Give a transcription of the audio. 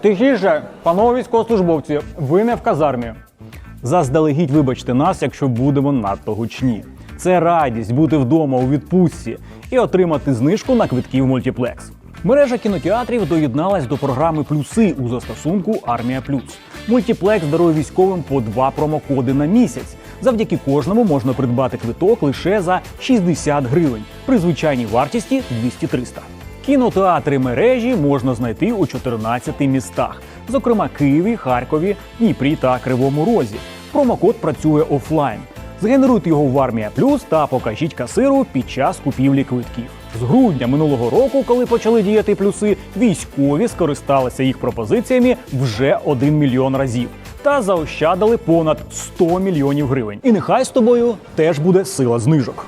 Тихіше, панове військовослужбовці, ви не в казармі. Заздалегідь вибачте нас, якщо будемо надто гучні. Це радість бути вдома у відпустці і отримати знижку на квитки в мультіплекс. Мережа кінотеатрів доєдналась до програми Плюси у застосунку Армія Плюс. Мультіплекс дарує військовим по два промокоди на місяць. Завдяки кожному можна придбати квиток лише за 60 гривень при звичайній вартісті 200-300. Кінотеатри мережі можна знайти у 14 містах, зокрема Києві, Харкові, Дніпрі та Кривому Розі. Промокод працює офлайн. Згенеруйте його в Армія Плюс та покажіть касиру під час купівлі квитків. З грудня минулого року, коли почали діяти плюси, військові скористалися їх пропозиціями вже 1 мільйон разів та заощадили понад 100 мільйонів гривень. І нехай з тобою теж буде сила знижок.